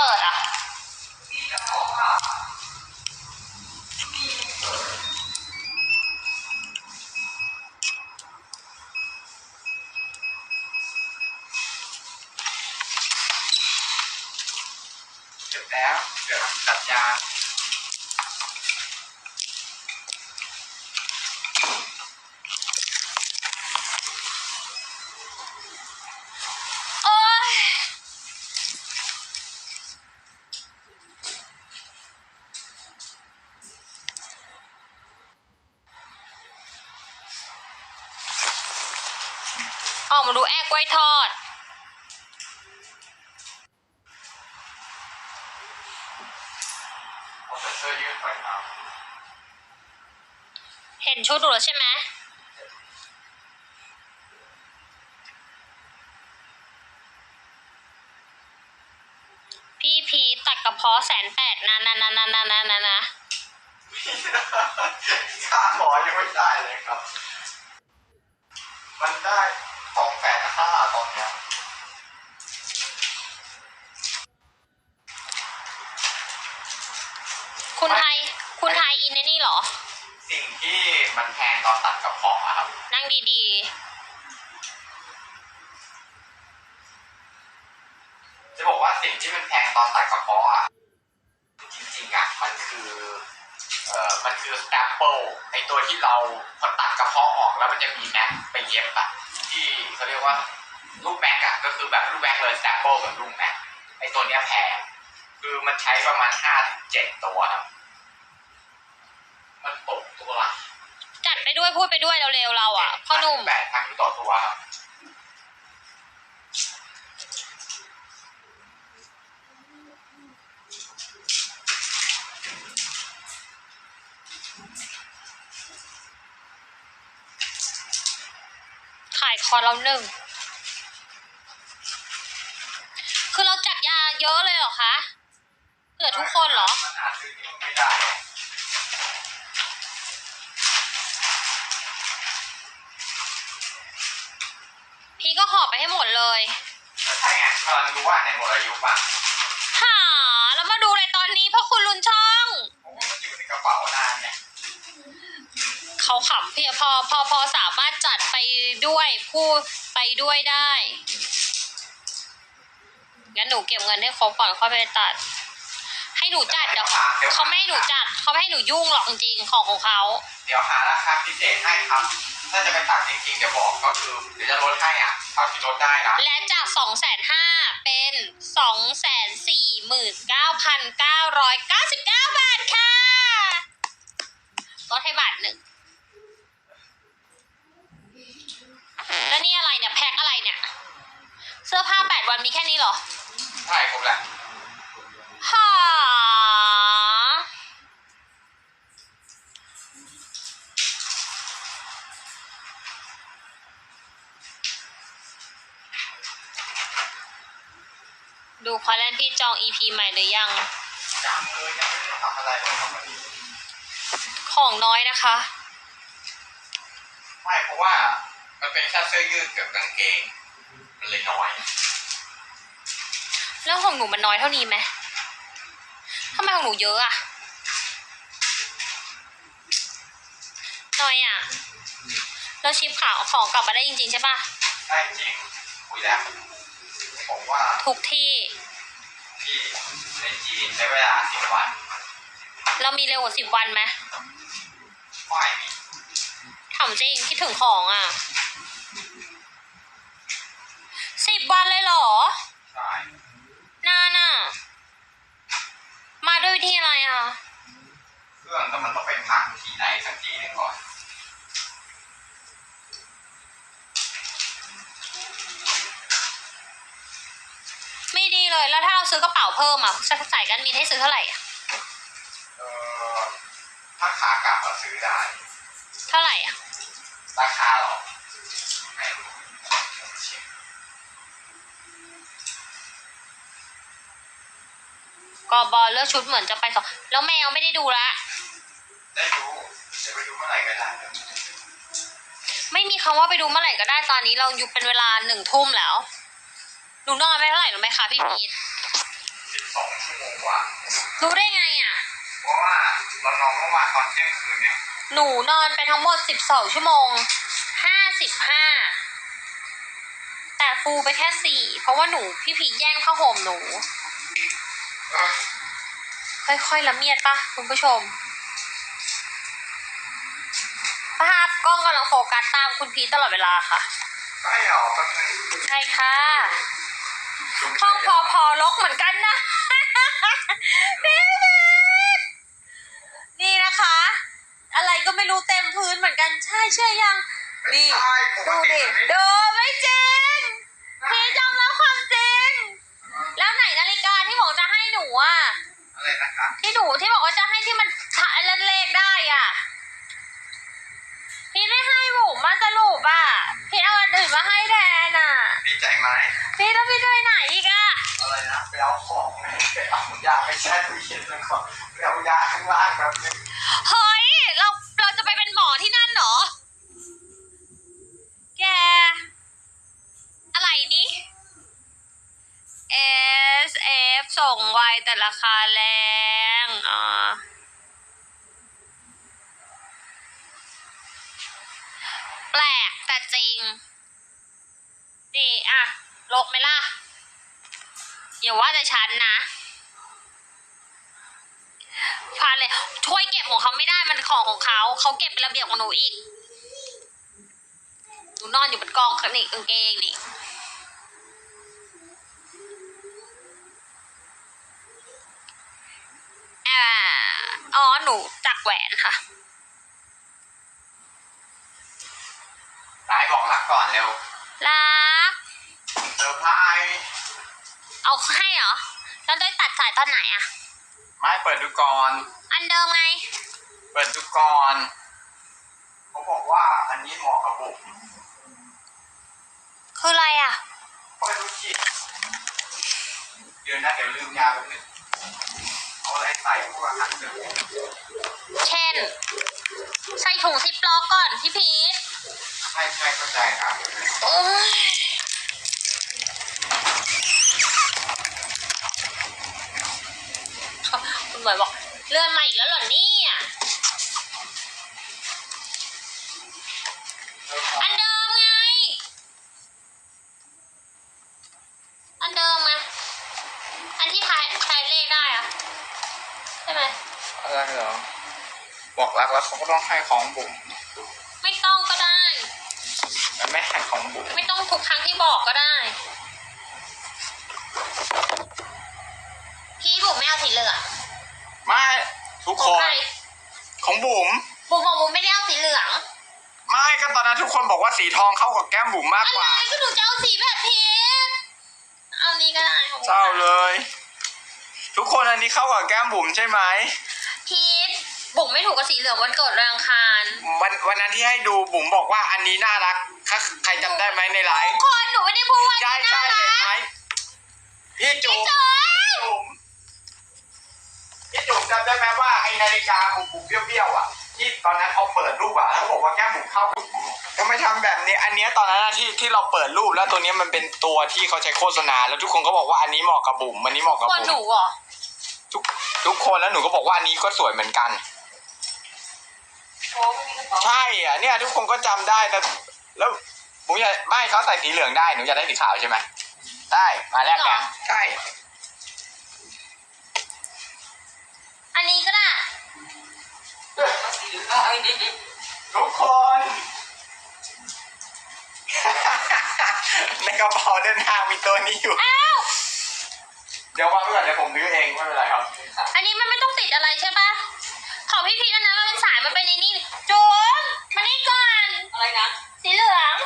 ไฟเปิดอะเก็บแล้วเก็บตัดยา ออกมาดูแอกกล้วยทอด เอาแต่เสื้อยืดไปครับเห็นชุดหนูแล้วใช่ไหมพี่พีตัดกระเพาะแสนแปดนะนะนะนะนะนะนะนะค่าหมอยังไม่ได้เลยครับ มันได้ ดีจะบอกว่าสิ่งที่มันแพงตอนตัดกระเพาะอะจริงๆอะมันคือ เอ่อ มันคือสแตมเปิลไอตัวที่เราพอตัดกระเพาะออกแล้วมันจะมีแม็กไปเย็บอะที่เขาเรียกว่าลูกแม็กอะก็คือแบบลูกแม็กเลยสแตมเปิลกับลูกแม็กไอตัวเนี้ยแพง คือมันใช้ประมาณห้าถึงเจ็ดตัวครับ มันตกตัวละ ๆ จั ดไปด้วยพูดไปด้วยเร็วๆเราอะพ่อหนุ่มแปดพันต่อตัวครับขายคอร์สเราหนึ่ง คือเราจัดยาเยอะเลยเหรอคะเผื่อทุกคนเหรอ หาซื้อที่มันไม่ได้พี่ก็หอบไปให้หมดเลยใช่ไงกำลังรู้ว่าในหมดอายุป่ะหาแล้วมาดูเลยตอนนี้เพราะคุณลุนช่องเพราะว่ามันอยู่ในกระเป๋านานเนี่ยเขาขำพี่พอพอพอสามารถจัดไปด้วยพูดไปด้วยได้งั้นหนูเก็บเงินให้ครบก่อนค่อยไปตัด ให้หนูจัดเดี๋ยวเขาไม่ให้หนูจัดเขาไม่ให้หนูยุ่งหรอกจริงๆของของเขา เดี๋ยวหาราคาพิเศษให้ครับ ถ้าจะไปตัดจริงๆเดี๋ยวบอกก็คือเดี๋ยวจะลดให้อะ เท่าที่ลดได้นะ และจากสองแสนห้าเป็นสองแสนสี่หมื่นเก้าพันเก้าร้อยเก้าสิบเก้าบาทค่ะลดให้บาทหนึ่ง แล้วนี่อะไรเนี่ยแพ็คอะไรเนี่ย เสื้อผ้าแปดวันมีแค่นี้เหรอ ใช่ครบแล้วหา ดูคอลเลนพี่จอง EP ใหม่หรือยังจังเลยยังไม่ได้ทำอะไรเลยครับวันนี้ของน้อยนะคะ ไม่เพราะว่ามันเป็นแค่เสื้อยืดกับกางเกง มันเลยน้อย แล้วของหนูมันน้อยเท่านี้ไหมทำไมของหนูเยอะอะน้อยอะแล้วชิปขาวของกลับมาได้จริงๆใช่ปะได้จริงคุยแล้ว ผมว่าทุกที่ที่ในจีนใช้เวลาสิบวันเรามีเร็วกว่าสิบวันไหมไม่มีถามจริงคิดถึงของอะสิบวันเลยเหรอใช่นานอะมาด้วยวิธีอะไรอะ เครื่องก็มันต้องไปพักที่ไหนสักทีหนึงก่อน ไม่ดีเลย แล้วถ้าเราซื้อกระเป๋าเพิ่มอะจะใส่กันมีให้ซื้อเท่าไหร่อะเออถ้าขากลับก็ซื้อได้ เท่าไหร่อะ ราคาหรอไม่รู้เช็คกอบอลเลือกชุดเหมือนจะไปสองแล้วแมวไม่ได้ดูละ ได้ดูจะไปดูเมื่อไหร่ก็ได้นะไม่มีคำว่าไปดูเมื่อไหร่ก็ได้ตอนนี้เราอยู่เป็นเวลาหนึ่งทุ่มแล้วห นูนอนไม่เท่าไหร่หรือไหมคะพี่พีทสิสองชั่วโมงกว่า รู้ได้ไงอะ เพราะว่าเรานอนเมื่อวานตอนเที่ยงคืนเนี่ยหนูนอนไปทั้งหมดสิบสองชั่วโมงห้าสิบห้าแต่ฟูไปแค่สี่เพราะว่าหนูพี่ผีแย่งผ้าห่มหนู เออค่อยๆละเมียดปะคุณผู้ชม ภาพกล้องกำลังโฟกัสตามคุณพีชตลอดเวลาค่ะ ใช่เหรอแป๊บนึง ใช่ค่ะ ห้องพอพอลกเหมือนกันนะนี่นะคะ อะไรก็ไม่รู้เต็มพื้นเหมือนกันใช่เชื่อยัง นี่ ดูดิมันไม่ดูไม่จริงพี่จำแล้วความจริง แล้วไหนนาฬิกาที่บอกจะให้หนูอะอะไรนะคะที่หนูที่บอก ดีใจไหมพี่ต้องพี่ด้วยไหนอีกอะอะไรนะไปเอาของไงไปเอายาไปแช่ตู้เย็นแล้วก็ไปเอายาข้างล่างแบบนึงเฮ้ยเราเราจะไปเป็นหมอที่นั่นเหรอ แก อะไรนี่ S F ส่งไวแต่ราคาแรงอ่าแปลกแต่จริง นี่อะลบไหมล่ะ อย่าว่าแต่ฉันนะพาเลยช่วยเก็บของเขาไม่ได้มันของของเขา เขาเก็บเป็นระเบียบของหนูอีก หนูนอนอยู่บนกองนี่กางเกงนี่อ๋อหนูจักแหวนค่ะสายบอกรักก่อนเร็ว รัก เซอร์ไพรส์เอาให้เหรอ แล้วได้ตัดสายตอนไหนอะไม่เปิดดูก่อน อันเดิมไง เปิดดูก่อนเขาบอกว่าอันนี้เหมาะกับบุกคืออะไรอะเปิดดูจิเดี๋ยวนะเดี๋ยวลืมยาแป๊บนึงเอาอะไรใส่พวกอาหารเสริมเช่น ใส่ถุงซิปล็อกก่อนพี่พีท ใช่ใช่เข้าใจครับโอ้ยคุณหมวยบอกเลื่อนมาอีกแล้วเหรอเนี่ยอันเดิมไง อันเดิมไงอันที่ทายทายเลขได้อะใช่ไหมอะไรเหรอบอกรักแล้วเขาก็ต้องให้ของบุ๋มไม่ต้องก็ได้ แต่ไม่ให้ของบุ๋มไม่ต้องทุกครั้งที่บอกก็ได้ พี่บุ๋มไม่เอาสีเหลืองไม่ทุกขคองนใครของบุ๋มบุ๋มบอกบุ๋มไม่ได้เอาสีเหลืองไม่ก็ตอนนั้นทุกคนบอกว่าสีทองเข้ากับแก้มบุ๋มมากอะกไรว่าก็หนูจะเอาสีแบบพีชเอานี้ก็ได้ของบุ๋มเศร้าเลย ทุกคนอันนี้เข้ากับแก้มบุ๋มใช่ไหมพีช บุ๋มไม่ถูกกับสีเหลืองวันเกิดแรงคารวันวันนั้นที่ให้ดูบุ๋มบอกว่าอันนี้น่ารักถ้าใครจำได้ไหมในไลฟ์ทุกคนหนูไม่ได้พูดว่าใช่น่าใช่รัเห็นกไหมพี่จุ๋มเจ๋ยจุ๋มพี่จุ๋มจำได้ไหมว่าไอนาฬิกาบุ๋มบุ๋มเบี้ยวๆอะที่ตอนนั้นเขาเปิดรูปอะแล้วบอกว่าแก้มบุ๋มเข้าทำไมทำแบบนี้ อันเนี้ยตอนนั้นอะที่ที่เราเปิดรูปแล้วตัวเนี้ยมันเป็นตัวที่เขาใช้โฆษณา แล้วทุกคนก็บอกว่าอันนี้เหมาะกับบุ๋มอันนี้เหมาะกับคนบุ๋หนูมเหรอทุกทุกคนแล้วหนูก็บอกว่าอันนี้ก็สวยเหมือนกัน ใช่อะเนี่ยทุกคนก็จำได้แต่แล้วผมอยากไม่เขาใส่สีเหลืองได้หนูอยากได้สีขาวใช่ไหมได้มาแลกกันใช่อันนี้ก็ได้ทุกคน ในกระเป๋าเดินทางมีตัวนี้อยู่ อ้าว เดี๋ยววางไว้ก่อนเดี๋ยวผมซื้อเองไม่เป็นไรครับ อันนี้มันไม่ต้องติดอะไรใช่ปะ ของพี่พีชอันนั้นมันเป็นสายมันเป็นในนี่จูนมานี่ก่อน อะไรนะสีเหลือง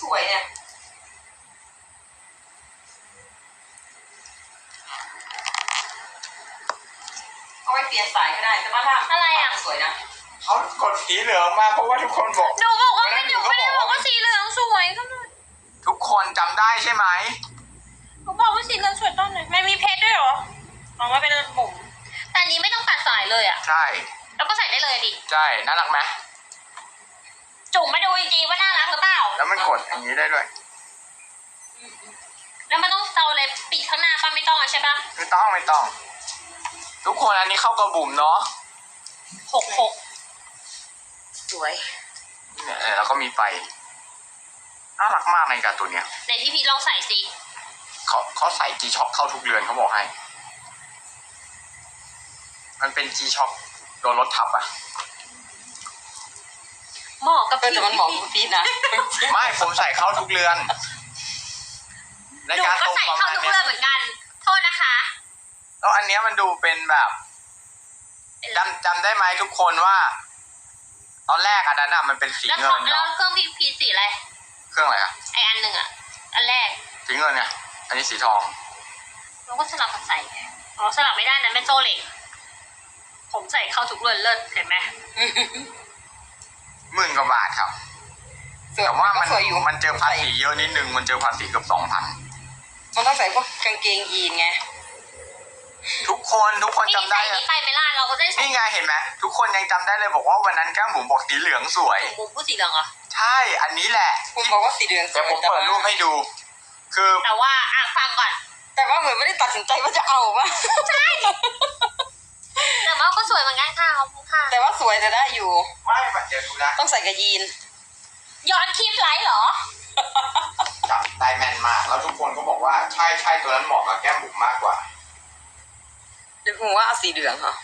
สวยเนี่ย เอาไว้เปลี่ยนสายก็ได้ แต่ว่าถ้าอะไรอะ สวยนะ เขากดสีเหลืองมาเพราะว่าทุกคนบอก หนูบอกว่าวันนั้นหนูไม่ได้บอกว่าสีเหลืองสวยก็เลยทุกคนจำได้ใช่ไหม หนูบอกว่าสีเหลืองสวยตอนไหนมันมีเพชรด้วยเหรอออกมาเป็นบุ๋มายเลยอะ ใช่แล้วก็ใส่ได้เลยดิ ใช่น่ารักไหมจุ่มมาดูจริงๆว่าน่ารักหรือเปล่า แล้วมันกดอย่างนี้ได้ด้วย แล้วมันต้องเอาอะไรปิดปิดข้างหน้าป้าไม่ต้องอะใช่ปะไม่ต้องไม่ต้อง ทุกคนอันนี้เข้ากระบุ๋มเนาะหกหกสวยเนี่ยแล้วก็มีไฟน่ารักมากในการตัวเนี้ย ในที่พีทลองใส่สิเขาเขาใส่จีช็อคเข้าทุกเรือนเขาบอกให้ มันเป็นจีช็อคโดนรถทับอะ เหมาะกับก็แต่มันเหมาะกับพีทนะ ไม่ผมใส่เข้าทุกเรือน ในหนูการก็ตรงใส่ประเข้ามาณทุกเนี้เรื่อยงเหมือนกัน โทษนะคะแล้วอันเนี้ยมันดูเป็นแบบจำจำได้ไหมทุกคนว่า ตอนแรกอันนั้นอะมันเป็นสีแล้วเงิของนแล้วเนาะเครื่องพีพีสีอะไรเครื่องอะไรอะไออันหนึ่งอะอันแรกสีเงินเนี่ยอันนี้สีทอง เราก็สลับกันใส่อ๋อสลับไม่ได้นะแม่โจ้เหล็ก ผมใส่เข้าทุกเรือนเลิศเห็นไหม หมื่นกว่าบาทครับสวยแต่ว่ามันก็สวยอยู่มันเจอภาษีเยอะนิดนึงมันเจอภาษีเกือบสองพันมันต้องใส่พวกกางเกงยีนไง ทุกคนทุกคนนี่จำได้ใส่อะนี้ไปไหม่ล่ะเราก็จะได้ใส่นี่ไงเห็นไหมทุกคนยังจำได้เลยบอกว่าวันนั้นแก้มบุ๋มบอกสีเหลืองสวยถุงมุมผู้สีเหลืองเหรอ ใช่อันนี้แหละคุณบอกว่าสีเหลืองสเดี๋ยววยผมแต่เปิว่าดรูปให้ดู คือแต่ว่าอะฟังก่อน แต่ว่าเหมือนไม่ได้ตัดสินใจว่าจะเอาปะ แต่ว่าก็สวยเหมือนกันค่ะขอบคุณค่ะ แต่ว่าสวยแต่ได้อยู่ไม่เดี๋ยวดูนะต้องใส่กับยีน ย้อนคลิปไลฟ์เหรอ จับได้แมนมาก แล้วทุกคนก็บอกว่าใช่ใช่ตัวนั้นเหมาะกับแก้มบุ๋มมากกว่า เดี๋ยวผมว่าเอาสีเหลืองเหรอ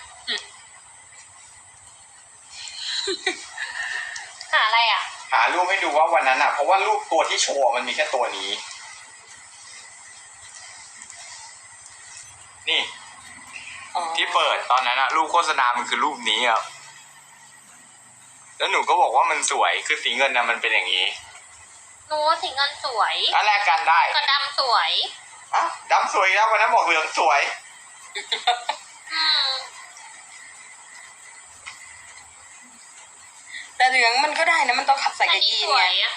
หาอะไรอะ หารูปให้ดูว่าวันนั้นอะ เพราะว่ารูปตัวที่โชว์มันมีแค่ตัวนี้ นี่อ๋อ ที่เปิดตอนนั้นอะรูปโฆษณา มันคือรูปนี้ครับแล้วหนูก็บอกว่ามันสวย คือสีเงินนะมันเป็นอย่างนี้หนูว่าสีเงินสวยถ้าแลกกันได้กระดำสวยอะดำสวยแล้ววันนั้นบอกเหลืองสวย อืมแต่เหลืองมันก็ได้นะมันต้องขับใส่อันกับนี้ยีนสวไงยอะ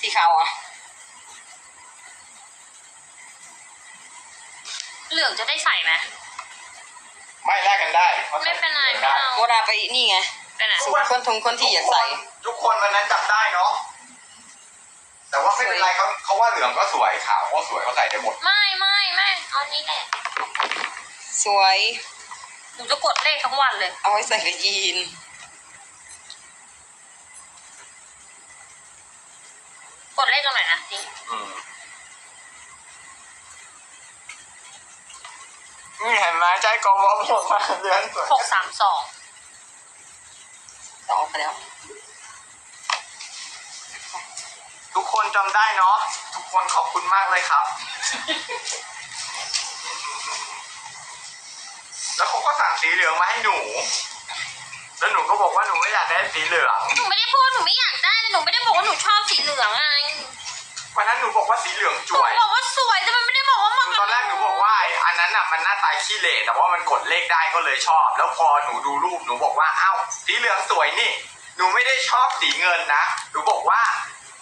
สีขาวอะเหลืองจะได้ใส่ไหม ไม่แลกกันได้ไม่เป็นไรไม่ได้เอาโมนาไปนี่ไงเป็นไรสูตรคนทงคนที่อยากใส่ ทุกคนวันนั้นจำได้เนาะแต่ว่าไม่เป็นไรเขาเขาว่าเหลืองก็สวยขาวก็สวยเขาใส่ได้หมด ไม่ไม่ไม่เอานี้แหละสวย หนูจะกดเลขทั้งวันเลย เอาไว้ใส่กับยีน กดเลขกันหน่อยนะนี่อืม นี่เห็นไหมใจกองบอกผมมาเหลืองสวยหกสามสองต่ออกไปแล้ว ทุกคนจำได้เนาะ ทุกคนขอบคุณมากเลยครับ แล้วเขาก็สั่งสีเหลืองมาให้หนู แล้วหนูก็บอกว่าหนูไม่อยากได้สีเหลือง หนูไม่ได้พูดหนูไม่อยากได้แต่หนูไม่ได้บอกว่าหนูชอบสีเหลืองไง วันนั้นหนูบอกว่าสีเหลืองหสนูวย บอกว่าสวยแต่มันไม่ได้บอกว่าเหมาะตอนแรกหนูบอกว่าไอ้อันนั้นอะมันหน้าตาขี้เหร่แต่ว่ามันกดเลขได้ก็เลยชอบ แล้วพอหนูดูรูปหนูบอกว่าอ้าวสีเหลืองสวยนี่ หนูไม่ได้ชอบสีเงินนะ หนูบอกว่า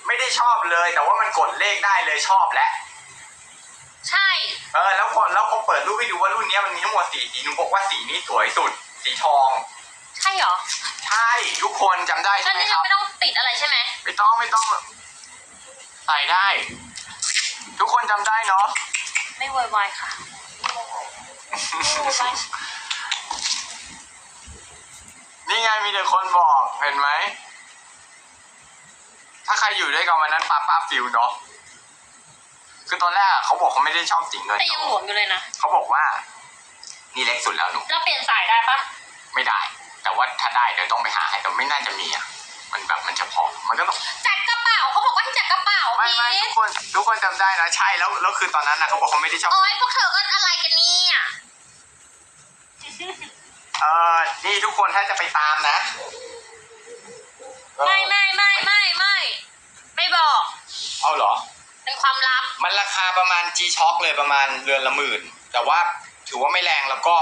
ไม่ได้ชอบเลย แต่ว่ามันกดเลขได้เลยชอบแล้วใช่ เออแล้วพอแล้วพอเปิดรูปให้ดูว่ารุ่นเนี้ยมันมีทั้งหมดสี่สีหนูบอกว่าสีนี้สวยสุด สีทอง ใช่เหรอใช่ทุกคนจำได้อัใช่นไหมนี้คเรารับ ไม่ต้องติดอะไรใช่ไหม ไม่ต้องไม่ต้อง ใส่ได้ ทุกคนจำได้เนาะ ไม่โวยวายค่ะไม่โวยวายนี่ไงมีแต่คนบอกเห็นไหม ถ้าใครอยู่ด้วยกันวันนั้นป้าป้าฟิลเนาะ คือตอนแรกอะเขาบอกเขาไม่ได้ชอบสีเงินแต่ยังหลวมอยู่เลยนะ เขาบอกว่า นี่เล็กสุดแล้วหนู เราเปลี่ยนสายได้ปะไม่ได้ แต่ว่าถ้าได้เดี๋ยวต้องไปหาให้แต่ไม่น่าจะมีอะ มันแบบมันจะพอมันก็ต้องจัดกระ เป๋าเขาบอกว่าให้จัดกระเป๋าไม่พีไม่ทุทกคนทุกคนจำได้นะใช่แล้วแล้วคือตอนนั้นนะเขาบอกเขาไม่ได้ชอบ โอ๊ยพวกเธอก็อะไรกันเนี่ยเออนี่ทุกคนถ้าจะไปตามนะเออไม่ไม่ไม่ไม่ไม่ไม่บอกเอาเหรอ เป็นความลับ มันราคาประมาณ G Shock เลยประมาณเรือนละหมื่น แต่ว่าถือว่าไม่แรงแล้วก็